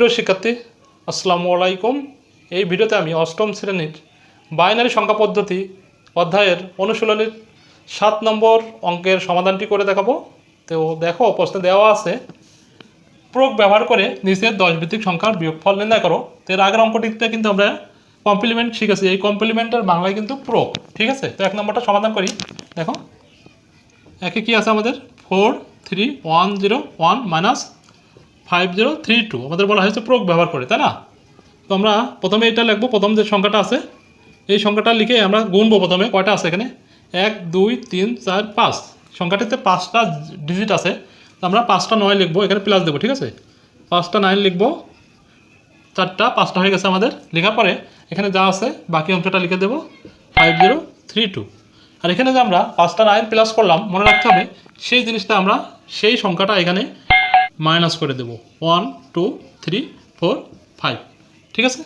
প্রিয় শিক্ষার্থী, আসসালামু আলাইকুম। এই ভিডিওতে আমি অষ্টম শ্রেণির বাইনারি সংখ্যা পদ্ধতি অধ্যায়ের অনুশীলনীর সাত নম্বর অঙ্কের সমাধানটি করে দেখাবো। তো দেখো, প্রশ্নে দেওয়া আছে, প্রয়োগ ব্যবহার করে নিচের দশ ভিত্তিক সংখ্যার বিয়োগফল নির্ণয় করো। তো এর আগের অঙ্কটিতে কিন্তু আমরা কমপ্লিমেন্ট শিখেছি। এই কমপ্লিমেন্টের বাংলায় কিন্তু প্রয়োগ, ঠিক আছে? তো এক নম্বরটা সমাধান করি। দেখো, একে কি আছে আমাদের? Four three one zero one minus five zero three two আমাদের বলা হয়েছে প্রয়োগ ব্যবহার করে, তাই না? তো আমরা প্রথমে এটা লিখব, প্রথম যে সংখ্যাটা আছে, এই সংখ্যাটা লিখে আমরা গুনবো প্রথমে, কয়টা আছে এখানে? এক, দুই, তিন, চার, পাঁচ। সংখ্যাটিতে পাঁচটা ডিজিট আছে আমরা পাঁচটা নয় লিখব, এখানে প্লাস দেবো, ঠিক আছে? পাঁচটা নাইন লিখব, চারটা, পাঁচটা হয়ে গেছে আমাদের। লেখার পরে এখানে যা আছে, বাকি অংশটা লিখে দেবো ফাইভ জিরো থ্রি টু আর এখানে যে আমরা পাঁচটা নাইন প্লাস করলাম, মনে রাখতে হবে, সেই জিনিসটা আমরা, সেই সংখ্যাটা এখানে মাইনাস করে দেবো। One two three four five ঠিক আছে?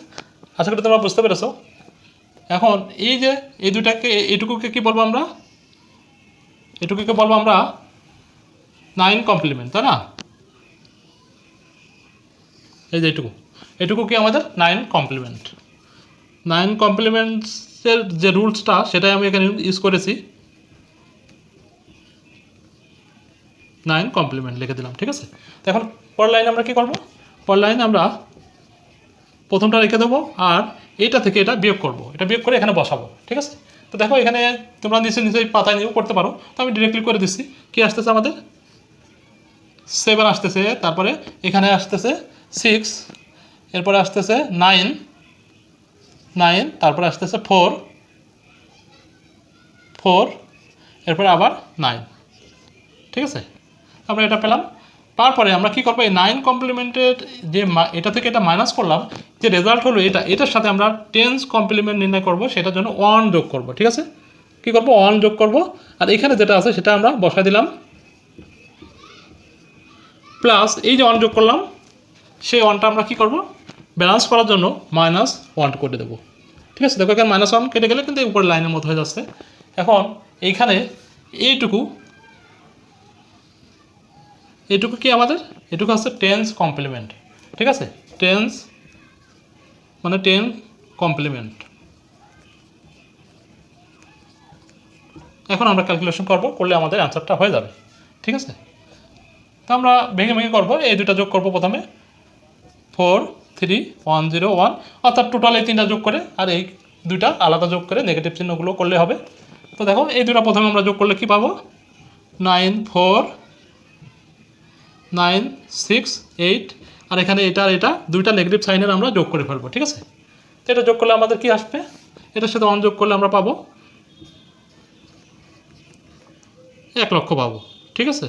আশা করি তোমরা বুঝতে পেরেছ। এখন এই যে এই দুটাকে এইটুকুকে কি বলব আমরা? এটুকুকে বলব আমরা নাইন কমপ্লিমেন্ট তাই না? এই যে এইটুকু এটুকু কি আমাদের? নাইন কমপ্লিমেন্ট নাইন কমপ্লিমেন্টসের যে রুলসটা সেটাই আমি এখানে ইউজ করেছি। নাইন কমপ্লিমেন্ট লিখে দিলাম, ঠিক আছে? তো এখন পর লাইনে আমরা কি করব? পর লাইন আমরা প্রথমটা রেখে দেবো আর এইটা থেকে এটা বিয়োগ করব। এটা বিয়োগ করে এখানে বসাবো, ঠিক আছে? তো দেখো এখানে তোমরা নিচে নিচে পাতায় নিয়েও করতে পারো। তো আমি ডিরেক্টলি করে দিচ্ছি। কি আসতেছে আমাদের? সেভেন আসতেছে, তারপরে এখানে আসতেছে সিক্স এরপরে আসতেছে নাইন নাইন তারপরে আসতেছে ফোর ফোর এরপরে আবার নাইন ঠিক আছে? আমরা এটা পেলাম। তারপরে আমরা কি করব, এই নাইন কমপ্লিমেন্টের যে এটা থেকে এটা মাইনাস করলাম, যে রেজাল্ট হলো এটা, এটার সাথে আমরা টেন্স কমপ্লিমেন্ট নির্ণয় করব, সেটার জন্য ওয়ান যোগ করব, ঠিক আছে? কি করব ওয়ান যোগ করব, আর এখানে যেটা আছে সেটা আমরা বসাই দিলাম। প্লাস এই যে ওয়ান যোগ করলাম, সেই ওয়ানটা আমরা কি করব ব্যালেন্স করার জন্য মাইনাস ওয়ান করে দেবো। ঠিক আছে? দেখো এখানে মাইনাস ওয়ান কেটে গেলে কিন্তু উপরে লাইনের মতো হয়ে যাচ্ছে। এখন এইখানে এইটুকু এটুকু কি আমাদের? এটুকু হচ্ছে টেন্স কমপ্লিমেন্ট ঠিক আছে? টেন্স মানে টেন কমপ্লিমেন্ট এখন আমরা ক্যালকুলেশন করব, করলে আমাদের অ্যান্সারটা হয়ে যাবে, ঠিক আছে? তো আমরা ভেঙে ভেঙে করব, এই দুটা যোগ করব প্রথমে। Four three one zero one অর্থাৎ টোটাল এই তিনটা যোগ করে, আর এই দুইটা আলাদা যোগ করে নেগেটিভ চিহ্নগুলো করলে হবে। তো দেখো, এই দুটা প্রথমে আমরা যোগ করলে কি পাবো? Nine four nine, six, eight, আর এখানে এটা আর এটা, দুইটা নেগেটিভ সাইনের আমরা যোগ করে ফেলব, ঠিক আছে? তো এটা যোগ করলে আমাদের কি আসবে? এটার সাথে অন যোগ করলে আমরা পাবো এক লক্ষ পাবো, ঠিক আছে?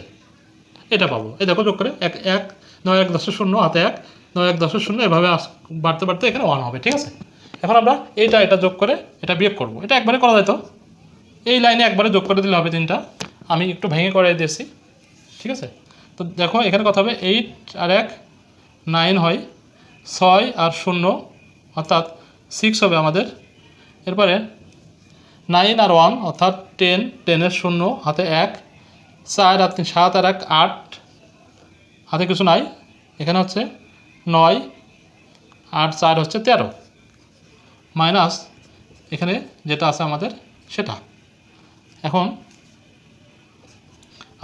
এটা পাবো। এই দেখো যোগ করে এক এক, নয়, এক দশের শূন্য, হাতে এক, নয়, এক দশের শূন্য, এভাবে আস- বাড়তে বাড়তে এখানে ওয়ান হবে, ঠিক আছে? এখন আমরা এইটা, এটা যোগ করে এটা বিয়োগ করব। এটা একবারে করা যায় তো? এই লাইনে একবারে যোগ করে দিলে হবে তিনটা। আমি একটু ভেঙে করে দিয়েছি, ঠিক আছে? তো দেখো, এখানে কথা হবে এইট আর এক নাইন হয়, ছয় আর শূন্য, অর্থাৎ সিক্স হবে আমাদের। এরপরে নাইন আর ওয়ান অর্থাৎ টেন টেনের শূন্য, হাতে এক, চার আর তিন, সাত আর এক, আট, হাতে কিছু নাই। এখানে হচ্ছে নয় আট চার হচ্ছে তেরো। মাইনাস এখানে যেটা আছে আমাদের, সেটা। এখন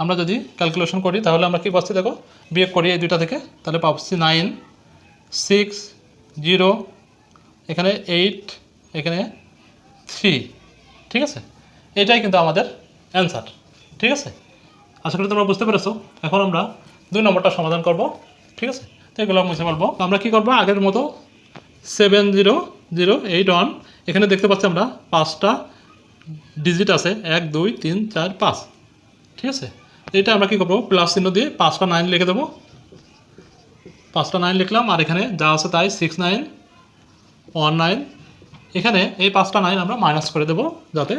আমরা যদি ক্যালকুলেশন করি, তাহলে আমরা কী পাচ্ছি দেখো? বিয়োগ করি এই দুইটা থেকে, তাহলে পাচ্ছি নাইন সিক্স জিরো এখানে এইট এখানে থ্রি ঠিক আছে? এটাই কিন্তু আমাদের অ্যান্সার ঠিক আছে? আশা করি তোমরা বুঝতে পেরেছ। এখন আমরা দুই নম্বরটা সমাধান করব, ঠিক আছে? তো এগুলো মুছে ফেলব। আমরা কী করব? আগের মতো seven zero zero eight one এখানে দেখতে পাচ্ছি আমরা পাঁচটা ডিজিট আছে, এক, দুই, তিন, চার, পাঁচ, ঠিক আছে? এটা আমরা কী করব? প্লাস চিহ্ন দিয়ে পাঁচটা নাইন লিখে দেবো। পাঁচটা নাইন লিখলাম, আর এখানে যা আছে তাই সিক্স নাইন ওয়ান নাইন এখানে এই পাঁচটা নাইন আমরা মাইনাস করে দেবো, যাতে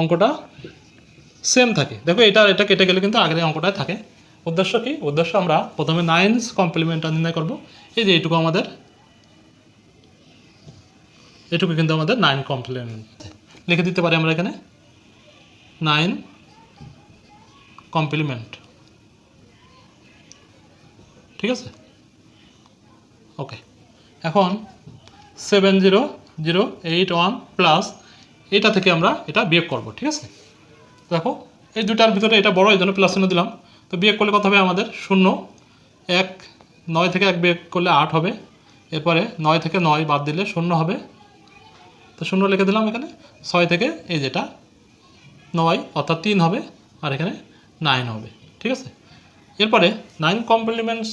অঙ্কটা সেম থাকে। দেখো এটা এটা কেটে গেলে কিন্তু আগের অঙ্কটাই থাকে। উদ্দেশ্য কি? উদ্দেশ্য আমরা প্রথমে নাইনস কমপ্লিমেন্টটা নির্ণয় করব। এই যে এইটুকু আমাদের এটুকু কিন্তু আমাদের নাইন কমপ্লিমেন্ট লিখে দিতে পারি আমরা এখানে? Nine complement. ঠিক আছে? ওকে। এখন seven zero zero eight one plus এটা থেকে আমরা এটা বিয়োগ করব, ঠিক আছে? দেখো, এই দুটার ভিতরে এটা বড় এই জন্য প্লাস চিহ্ন দিলাম। তো বিয়োগ করলে কত হবে আমাদের? শূন্য। এক, নয় থেকে এক বিয়োগ করলে আট হবে। এরপরে নয় থেকে নয় বাদ দিলে শূন্য হবে। তো শূন্য লিখে দিলাম এখানে। ছয় থেকে এই যেটা নয়, অর্থাৎ তিন হবে। আর এখানে নাইন হবে, ঠিক আছে? এরপরে নাইন কমপ্লিমেন্টস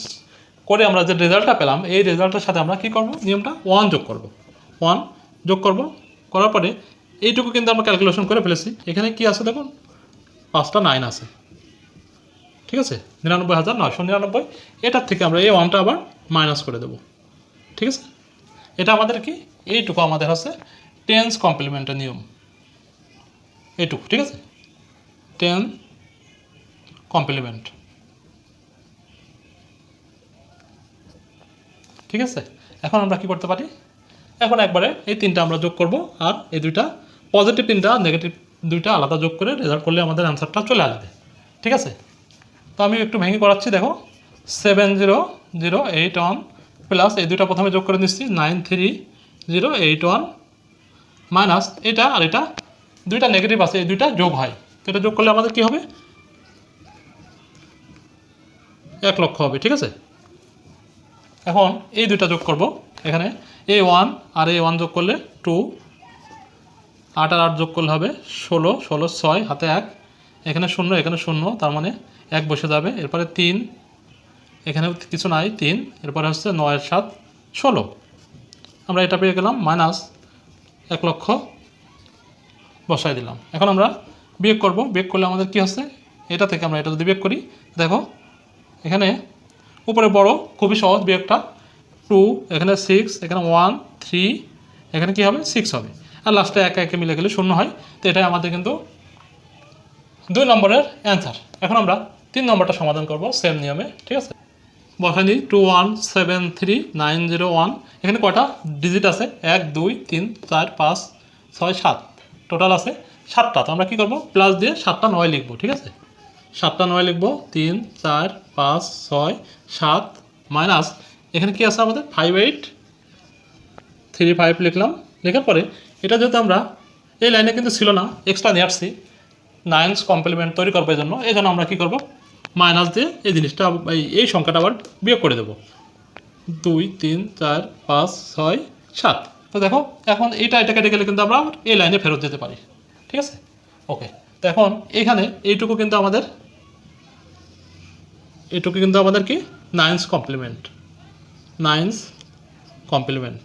করে আমরা যে রেজাল্টটা পেলাম, এই রেজাল্টের সাথে আমরা কি করব? নিয়মটা ওয়ান যোগ করব। ওয়ান যোগ করব, করার পরে এইটুকু কিন্তু আমরা ক্যালকুলেশন করে ফেলেছি। এখানে কি আছে দেখুন? পাঁচটা নাইন আছে। ঠিক আছে? নিরানব্বই হাজার নয়শো নিরানব্বই। এটার থেকে আমরা এই ওয়ানটা আবার মাইনাস করে দেবো। ঠিক আছে? এটা আমাদের কি? এইটুকু আমাদের হচ্ছে টেন্স কমপ্লিমেন্টের নিয়ম। এইটুকু, ঠিক আছে? টেন কমপ্লিমেন্ট ঠিক আছে? এখন আমরা কি করতে পারি? এখন একবারে এই তিনটা আমরা যোগ করব আর এই দুইটা পজিটিভ তিনটা নেগেটিভ দুইটা আলাদা যোগ করে রেজাল্ট করলে আমাদের অ্যান্সারটা চলে আসবে। ঠিক আছে? তো আমি একটু ভেঙে করাচ্ছি, দেখো। Seven zero zero eight one plus এই দুইটা প্রথমে যোগ করে দিচ্ছি nine three zero eight one minus এটা আর এটা, দুইটা নেগেটিভ আছে, এই দুইটা যোগ হয়। তো এটা যোগ করলে আমাদের কি হবে? এক লক্ষ হবে, ঠিক আছে? এখন এই দুইটা যোগ করব, এখানে এ ওয়ান আর এ ওয়ান যোগ করলে টু, আট আর আট যোগ করলে হবে ষোলো ষোলো ছয়, হাতে এক। এখানে শূন্য এখানে শূন্য, তার মানে এক বসে যাবে। এরপরে তিন এখানে কিছু নাই, তিন। এরপরে হচ্ছে নয়, সাত, ষোলো। আমরা এটা পেয়ে গেলাম, মাইনাস এক লক্ষ বসাই দিলাম। এখন আমরা বিয়োগ করব। বিয়োগ করলে আমাদের কি হচ্ছে? এটা থেকে আমরা এটা যদি বিয়োগ করি, দেখো এখানে উপরে বড়, খুবই সহজ বিয়োগটা টু, এখানে সিক্স এখানে ওয়ান থ্রি এখানে কি হবে? সিক্স হবে। আর লাস্টে একে একে মিলে গেলে শূন্য হয়। তো এটাই আমাদের কিন্তু দুই নম্বরের অ্যান্সার এখন আমরা তিন নম্বরটা সমাধান করব সেম নিয়মে, ঠিক আছে? দিই। Two one seven three nine zero one এখানে কয়টা ডিজিট আছে? এক, দুই, তিন, চার, পাঁচ, ছয়, সাত। টোটাল আছে সাতটা। তো আমরা কী করব? প্লাস দিয়ে সাতটা নয় লিখব, ঠিক আছে? সাতটা নয় লিখব। তিন, চার, পাঁচ, ছয়, সাত, মাইনাস, এখানে কি আছে আমাদের? ফাইভ এইট থ্রি ফাইভ লিখলাম। লেখার পরে এটা যেহেতু আমরা এই লাইনে কিন্তু ছিল না এক্সট্রা নিয়ে আসছি। নাইনস কমপ্লিমেন্ট তৈরি করবার জন্য। এই জন্য আমরা কী করব? মাইনাস দিয়ে এই জিনিসটা, এই সংখ্যাটা আবার বিয়োগ করে দেবো। দুই, তিন, চার, পাঁচ, ছয়, সাত। তো দেখো, এখন এইটা এটা কেটে গেলে কিন্তু আমরা এই লাইনে ফেরত যেতে পারি। ঠিক আছে? ওকে তো এখন এখানে এইটুকু কিন্তু আমাদের এইটুকু কিন্তু আমাদের কি? নাইন্স কমপ্লিমেন্ট নাইন্স কমপ্লিমেন্ট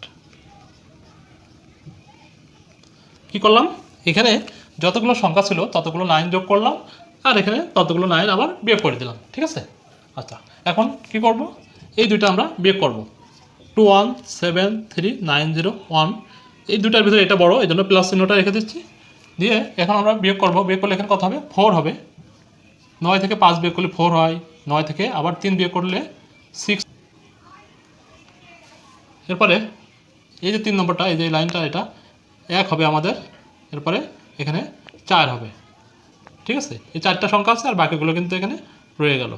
কি করলাম? এখানে যতগুলো সংখ্যা ছিল, ততগুলো নাইন যোগ করলাম, আর এখানে ততগুলো নাইন আবার বিয়োগ করে দিলাম, ঠিক আছে? আচ্ছা এখন কি করব? এই দুইটা আমরা বিয়োগ করব। Two one seven three nine zero one এই দুটার ভিতরে এটা বড় এই জন্য প্লাস চিহ্নটা রেখে দিচ্ছি। দিয়ে এখন আমরা বিয়োগ করব। বিয়োগ করলে এখানে কত হবে? ফোর হবে। নয় থেকে পাঁচ বিয়োগ করলে ফোর হয়। নয় থেকে আবার তিন বিয়োগ করলে সিক্স এরপরে এই যে তিন নম্বরটা, এই যে লাইনটা, এটা এক হবে আমাদের। এরপরে এখানে চার হবে। ঠিক আছে? এই চারটা সংখ্যা আছে আর বাকিগুলো কিন্তু এখানে রয়ে গেল।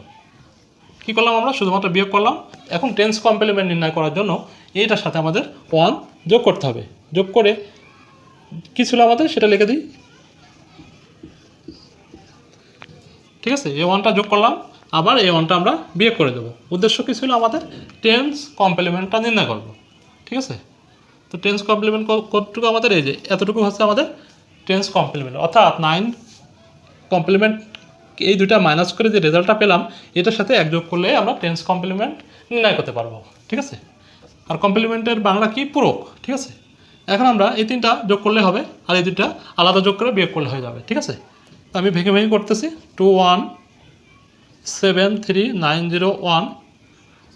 কী করলাম আমরা? শুধুমাত্র বিয়োগ করলাম। এখন টেন্স কমপ্লিমেন্ট নির্ণয় করার জন্য এইটার সাথে আমাদের ওয়ান যোগ করতে হবে। যোগ করে কী ছিল আমাদের? সেটা লিখে দিই। ঠিক আছে? এই ওয়ানটা যোগ করলাম। আবার এই ওয়ানটা আমরা বিয়োগ করে দেবো। উদ্দেশ্য কী ছিল আমাদের? টেন্স কমপ্লিমেন্টটা নির্ণয় করব। ঠিক আছে? তো টেন্স কমপ্লিমেন্ট কতটুকু আমাদের? এই যে এতটুকু হচ্ছে আমাদের টেন্স কমপ্লিমেন্ট অর্থাৎ নাইন কমপ্লিমেন্ট এই দুটা মাইনাস করে যে রেজাল্টটা পেলাম, এটার সাথে এক যোগ করলে আমরা টেন্স কমপ্লিমেন্ট নির্ণয় করতে পারব। ঠিক আছে? আর কমপ্লিমেন্টের বাংলা কি? পূরক। ঠিক আছে? এখন আমরা এই তিনটা যোগ করলে হবে, আর এই দুটা আলাদা যোগ করে বিয়োগ করলে হয়ে যাবে। ঠিক আছে? আমি ভেঙে ভেঙে করতেছি। Two one seven three nine zero one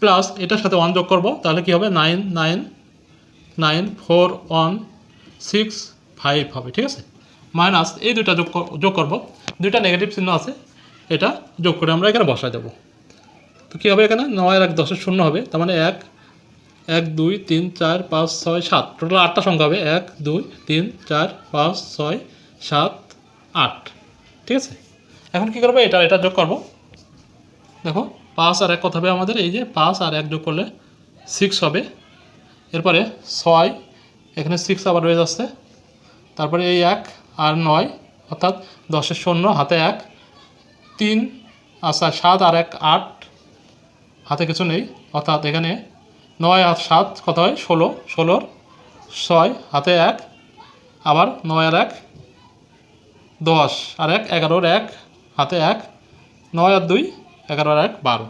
plus এটার সাথে ওয়ান যোগ করব, তাহলে কি হবে? Nine nine nine four one six five হবে, ঠিক আছে? মাইনাস এই দুইটা যোগ যোগ করব, দুইটা নেগেটিভ চিহ্ন আছে, এটা যোগ করে আমরা এখানে বসাই দেবো। তো কী হবে এখানে? নয় এক দশের শূন্য হবে, তার মানে এক এক, দুই, তিন, চার, পাঁচ, ছয়, সাত। টোটাল আটটা সংখ্যা হবে, এক, দুই, তিন, চার, পাঁচ, ছয়, সাত, আট। ঠিক আছে? এখন কী করব? এটা এটা যোগ করব। দেখো, পাঁচ আর এক কত হবে আমাদের? এই যে পাঁচ আর এক যোগ করলে সিক্স হবে। এরপরে ছয়, এখানে সিক্স আবার রয়ে যাচ্ছে। তারপরে এই এক আর নয়, অর্থাৎ দশের শূন্য, হাতে এক। তিন আচ্ছা সাত আর এক, আট। হাতে কিছু নেই, অর্থাৎ এখানে নয় আর সাত কত হয়? ষোলো। ষোলোর ছয়, হাতে এক। আবার নয় আর এক, দশ। আর এক, এগারোর এক, হাতে এক। নয় আর দুই এগারো আর এক, বারো।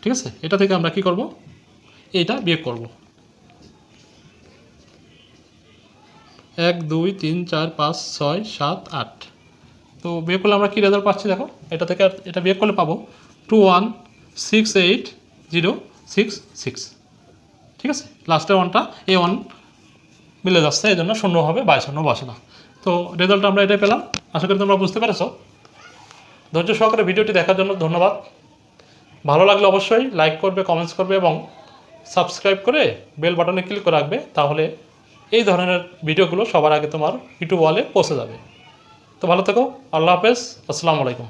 ঠিক আছে? এটা থেকে আমরা কি করব? এইটা বিয়োগ করব। এক, দুই, তিন, চার, পাঁচ, ছয়, সাত, আট। তো বিয়োগ করলে আমরা কী রেজাল্ট পাচ্ছি দেখো? এটা থেকে এটা বিয়োগ করলে পাবো two one six eight zero six six ঠিক আছে? লাস্টের ওয়ানটা এ ওয়ান মিলে যাচ্ছে এই জন্য শূন্য হবে বাইশ শূন্য বসে না। তো রেজাল্ট আমরা এটাই পেলাম। আশা করি তোমরা বুঝতে পেরেছ। ধৈর্য সহকারে ভিডিওটি দেখার জন্য ধন্যবাদ। ভালো লাগলে অবশ্যই লাইক করবে কমেন্টস করবে এবং সাবস্ক্রাইব করে বেল বাটনে ক্লিক করে রাখবে, তাহলে এই ধরনের ভিডিওগুলো সবার আগে তোমার ইউটিউব ওয়ালে পৌঁছে যাবে। তো ভালো থেকো, আল্লাহ হাফেজ, আসসালামু আলাইকুম।